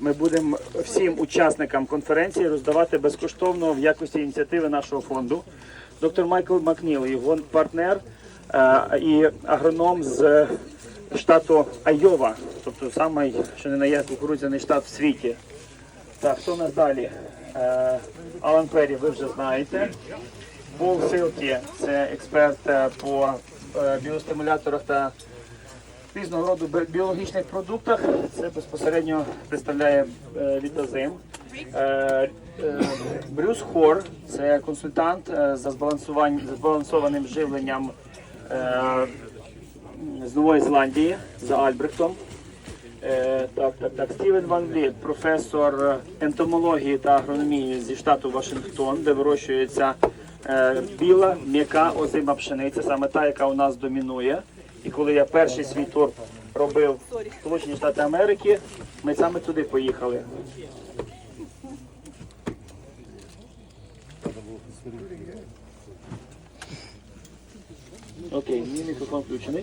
Ми будемо всім учасникам конференції роздавати безкоштовно в якості ініціативи нашого фонду. Доктор Майкл Макніл, його партнер е, і агроном з штату Айова, тобто самий, що не є кукурудзяний штат в світі. Так, хто нас далі? Е, Алан Перрі, ви вже знаєте. Пол Силкі, це експерт е, по біостимуляторах та різного роду біологічних продуктах. Це безпосередньо представляє е, Літозим. Е, е, Брюс Хор, це консультант за збалансованим живленням з Нової Зеландії за Альбрехтом. Так, так, так. Стівен Ван Вліт, професор ентомології та агрономії зі штату Вашингтон, де вирощується біла, м'яка озима пшениця, саме та, яка у нас домінує. І коли я перший свій тур робив Сполучені Штати Америки, ми саме туди поїхали. Окей, мій мікрофон включений.